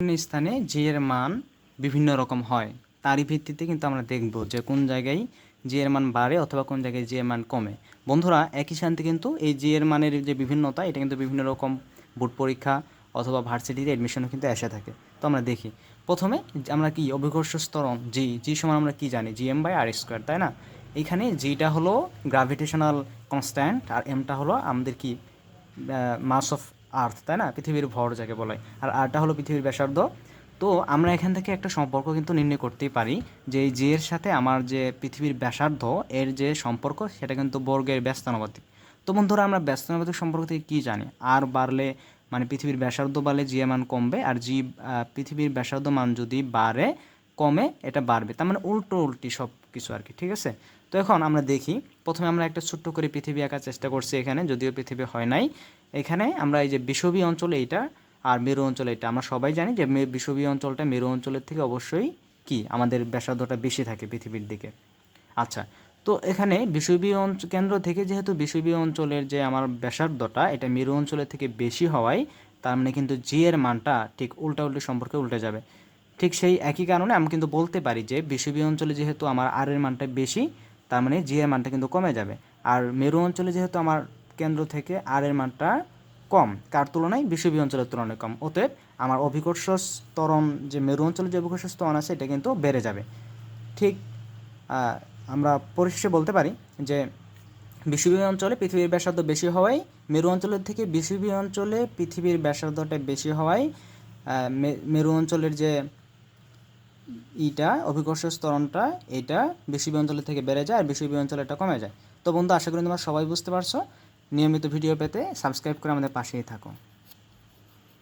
বিভিন্ন স্থানে জি এর মান বিভিন্ন রকম হয়। তারই ভিত্তিতে কিন্তু আমরা দেখব যে কোন জায়গায় জি এর মান বাড়ে অথবা কোন জায়গায় জি এর মান কমে। বন্ধুরা, একই সাথে কিন্তু এই জি এর মানের যে বিভিন্নতা, এটা কিন্তু বিভিন্ন রকম বোর্ড পরীক্ষা অথবা ভার্সিটিতে অ্যাডমিশনও কিন্তু এসে থাকে। তো আমরা দেখি। প্রথমে আমরা কি অভিকর্ষ স্তরণ জি জি সমান আমরা কি জানি? G M by R square তাই না? এখানে জিটা হলো গ্রাভিটেশনাল কনস্ট্যান্ট আর এমটা হলো আমাদের কি মাস অফ আর্থ তাই না? পৃথিবীর ভর যাকে বলে। আর আরটা হলো পৃথিবীর ব্যাসার্ধ। তো আমরা এখান থেকে একটা সম্পর্ক কিন্তু নির্ণয় করতেই পারি যে এই জি এর সাথে আমার যে পৃথিবীর ব্যাসার্ধ, এর যে সম্পর্ক, সেটা কিন্তু বর্গের ব্যস্তানুপাতিক। তো বন্ধুরা, আমরা ব্যস্তানুপাতিক সম্পর্ক থেকে কী জানি? আর বাড়লে মানে পৃথিবীর ব্যাসার্ধ বাড়লে জি মান কমবে, আর জি পৃথিবীর ব্যাসার্ধ মান যদি বাড়ে কমে এটা বাড়বে। তার মানে উল্টো উল্টি সব কিছু আর কি ঠিক আছে? তো এখন আমরা দেখি, প্রথমে আমরা একটা ছোট্ট করে পৃথিবী আঁকার চেষ্টা করছি এখানে, যদিও পৃথিবী হয় নাই। এখানে আমরা এই যে বিষুবী অঞ্চল এইটা আর মেরু অঞ্চল এটা আমরা সবাই জানি যে বিষুবী অঞ্চলটা মেরু অঞ্চলের থেকে অবশ্যই কি? আমাদের ব্যাসার্ধটা বেশি থাকে পৃথিবীর দিকে। আচ্ছা তো এখানে বিষুবী অঞ্চল কেন্দ্র থেকে যেহেতু বিষুবী অঞ্চলের যে আমার ব্যাসার্ধটা, এটা মেরু অঞ্চলের থেকে বেশি হওয়ায় তার মানে কিন্তু জি এর মানটা ঠিক উল্টা উল্টো সম্পর্কে উল্টে যাবে। ঠিক সেই একই কারণে আমি কিন্তু বলতে পারি যে বিষুবী অঞ্চলে যেহেতু আমার আর এর মানটা বেশি, তার মানে জি এর মানটা কিন্তু কমে যাবে। আর মেরু অঞ্চলে যেহেতু আমার কেন্দ্র থেকে আর এর মানটা কম কার তুলনায় বিষুবী অঞ্চলের তুলনায় কম। অতএব আমার অভিকর্ষ স্তরণ যে মেরু অঞ্চলে যে অভিকর্ষ স্তরণ আছে, এটা কিন্তু বেড়ে যাবে। ঠিক আমরা পরিশেষে বলতে পারি যে বিষুবী অঞ্চলে পৃথিবীর ব্যাসার্ধ বেশি হওয়ায়, মেরু অঞ্চলের থেকে বিষুবী অঞ্চলে পৃথিবীর ব্যাসার্ধটা বেশি হওয়ায় মেরু অঞ্চলের যে ইটা অভিকর্ষ স্তরণটা এটা বিষুবী অঞ্চলের থেকে বেড়ে যায় আর বিষুবী অঞ্চলে এটা কমে যায়। তো বন্ধু আশা করি তোমরা সবাই বুঝতে পারছ। নিয়মিত ভিডিও পেতে সাবস্ক্রাইব করে আমাদের পাশেই থাকো।